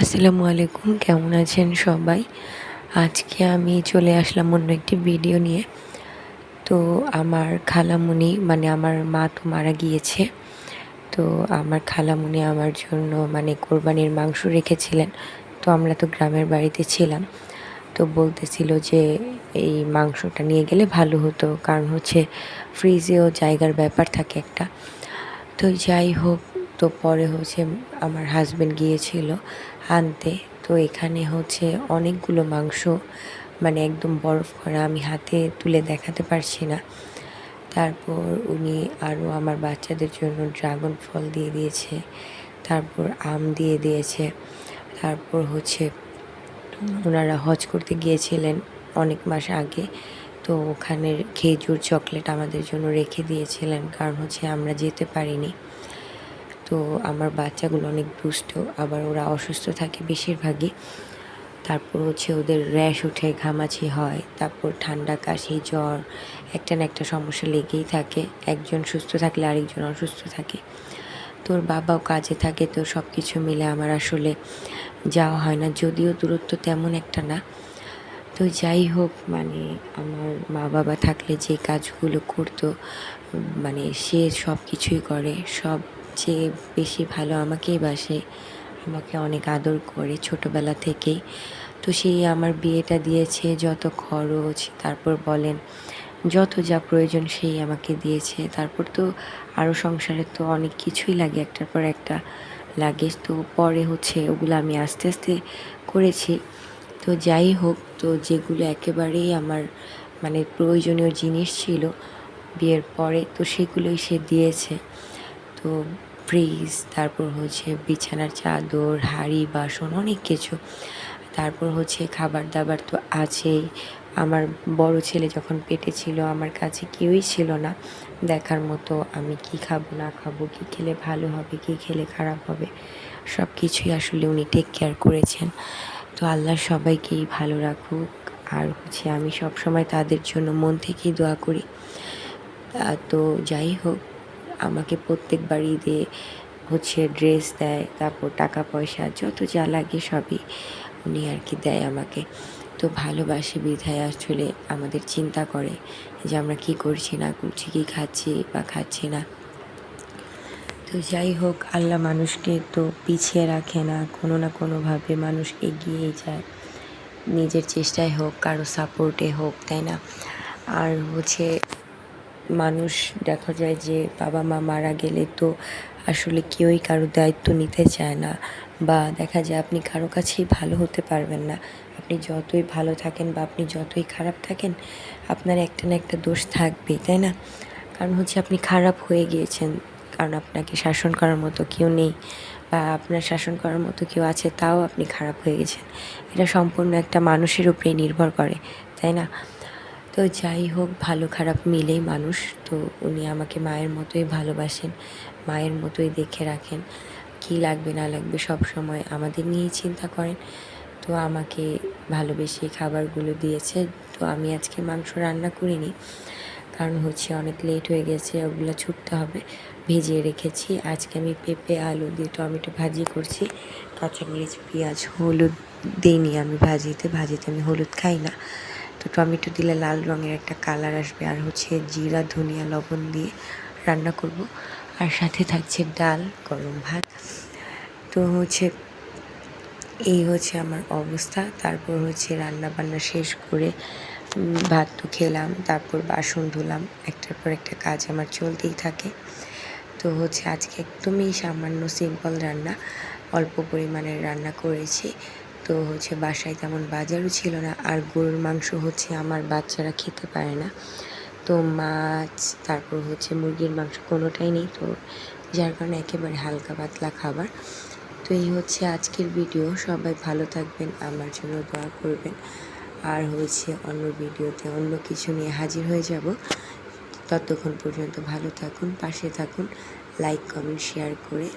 আসসালামু আলাইকুম, কেমন আছেন সবাই? আজকে আমি চলে আসলাম অন্য একটি ভিডিও নিয়ে। তো আমার খালামুনি মানে আমার মা তো মারা গিয়েছে। তো আমার খালামুনি আমার জন্য মানে কোরবানির মাংস রেখেছিলেন। তো আমরা তো গ্রামের বাড়িতে ছিলাম। তো বলতেছিল যে, এই মাংসটা নিয়ে গেলে ভালো হতো। কারণ হচ্ছে ফ্রিজেও জায়গার ব্যাপার থাকে একটা। তো যাই হোক তো পরে হচ্ছে আমার হাজব্যান্ড গিয়েছিল আনতে। তো এখানে হচ্ছে অনেকগুলো মাংস মানে একদম বরফ করা, আমি হাতে তুলে দেখাতে পারছি না। তারপর উনি আরও আমার বাচ্চাদের জন্য ড্রাগন ফল দিয়ে দিয়েছে, তারপর আম দিয়ে দিয়েছে, তারপর হচ্ছে ওনারা হজ করতে গিয়েছিলেন অনেক মাস আগে। তো ওখানের খেজুর চকলেট আমাদের জন্য রেখে দিয়েছিলেন, কারণ হচ্ছে আমরা যেতে পারিনি। তো আমার বাচ্চাগুলো অনেক দুষ্ট, আবার ওরা অসুস্থ থাকে বেশিরভাগই। তারপর হচ্ছে ওদের র্যাশ উঠে, ঘামাচি হয়, তারপর ঠান্ডা, কাশি, জ্বর, একটা না একটা সমস্যা লেগেই থাকে। একজন সুস্থ থাকলে আরেকজন অসুস্থ থাকে। তোর বাবাও কাজে থাকে, তো সব কিছু মিলে আমার আসলে যাওয়া হয় না। যদিও দূরত্ব তেমন একটা না। তো যাই হোক মানে আমার মা বাবা থাকলে যে কাজগুলো করতো মানে সে সব কিছুই করে, সব যে বেশি ভালো আমাকেই বাসে। আমাকে অনেক আদর করে ছোটোবেলা থেকেই। তো সেই আমার বিয়েটা দিয়েছে, যত খরচ, তারপর বলেন যত যা প্রয়োজন সেই আমাকে দিয়েছে। তারপর তো আরও সংসারে তো অনেক কিছুই লাগে, একটার পর একটা লাগে। তো পরে হচ্ছে ওগুলো আমি আস্তে আস্তে করেছি। তো যাই হোক, তো যেগুলো একেবারেই আমার মানে প্রয়োজনীয় জিনিস ছিল বিয়ের পরে, তো সেগুলোই সে দিয়েছে। তো ফ্রিজ, তারপর হচ্ছে বিছানার চাদর, হাঁড়ি, বাসন, অনেক কিছু। তারপর হচ্ছে খাবার দাবার তো আছেই। আমার বড় ছেলে যখন পেটে ছিল, আমার কাছে কেউই ছিল না। দেখার মতো আমি কি খাব, না খাব, কি খেলে ভালো হবে, কি খেলে খারাপ হবে সব কিছুই আসলে উনি টেক কেয়ার করেছেন। তো আল্লাহ সবাইকেই ভালো রাখুক। আর হচ্ছে আমি সব সময় তাদের জন্য মন থেকেই দোয়া করি। তো যাই হোক। আমাকে প্রত্যেকবার ঈদে হচ্ছে ড্রেস দেয়, তারপর টাকা পয়সা যত যা লাগে সবই উনি আর কি দেয় আমাকে। তো ভালোবাসে বিধায় আসলে আমাদের চিন্তা করে যে আমরা কি করছি, না করছি, কি খাচ্ছি বা খাচ্ছি না। তো যাই হোক, আল্লাহ মানুষকে তো পিছিয়ে রাখে না, কোনো না কোনোভাবে মানুষ এগিয়ে যায়। নিজের চেষ্টায় হোক, কারও সাপোর্টে হোক, তাই না? আর হচ্ছে মানুষ দেখা যায় যে বাবা মা মারা গেলে তো আসলে কেউই কারও দায়িত্ব নিতে চায় না বা দেখা যায় আপনি কারও কাছেই ভালো হতে পারবেন না। আপনি যতই ভালো থাকেন বা আপনি যতই খারাপ থাকেন, আপনার একটা না একটা দোষ থাকবেই, তাই না? কারণ হচ্ছে আপনি খারাপ হয়ে গিয়েছেন, কারণ আপনাকে শাসন করার মতো কেউ নেই বা আপনার শাসন করার মতো কেউ আছে, তাও আপনি খারাপ হয়ে গেছেন। এটা সম্পূর্ণ একটা মানুষের উপরেই নির্ভর করে, তাই না? তো যাই হোক, ভালো খারাপ মিলেই মানুষ। তো উনি আমাকে মায়ের মতোই ভালোবাসেন, মায়ের মতোই দেখে রাখেন। কি লাগবে, না লাগবে সব সময় আমাদের নিয়েই চিন্তা করেন। তো আমাকে ভালোবেসে খাবারগুলো দিয়েছে। তো আমি আজকে মাংস রান্না করিনি, কারণ হচ্ছে অনেক লেট হয়ে গেছে, ওগুলো ছুটতে হবে। ভেজিয়ে রেখেছি। আজকে আমি পেঁপে, আলু দিয়ে টমেটো ভাজি করছি। কাঁচা কাঁচামরিচ, পেঁয়াজ, হলুদ দিইনি আমি ভাজিতে। ভাজিতে আমি হলুদ খাই না। তো টমেটো দিলে লাল রঙের একটা কালার আসবে আর হচ্ছে জিরা, ধনিয়া, লবণ দিয়ে রান্না করব। আর সাথে থাকছে ডাল, গরম ভাত। তো হচ্ছে এই হচ্ছে আমার অবস্থা। তারপর হচ্ছে রান্না বান্না শেষ করে ভাত তো খেলাম, তারপর বাসন ধুলাম। একটার পর একটা কাজ আমার চলতেই থাকে। তো হচ্ছে আজকে একদমই সামান্য সিম্পল রান্না, অল্প পরিমাণের রান্না করেছি। তো হচ্ছে বাসায় তেমন বাজারও ছিল না। আর গরুর মাংস হচ্ছে আমার বাচ্চারা খেতে পারে না। তো মাছ, তারপর হচ্ছে মুরগির মাংস কোনোটাই নেই। তো যার কারণে একেবারে হালকা পাতলা খাবার। তো এই হচ্ছে আজকের ভিডিও। সবাই ভালো থাকবেন, আমার জন্য দোয়া করবেন। আর হচ্ছে অন্য ভিডিওতে অন্য কিছু নিয়ে হাজির হয়ে যাব। ততক্ষণ পর্যন্ত ভালো থাকুন, পাশে থাকুন, লাইক, কমেন্ট, শেয়ার করে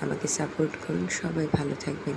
আমাকে সাপোর্ট করুন। সবাই ভালো থাকবেন।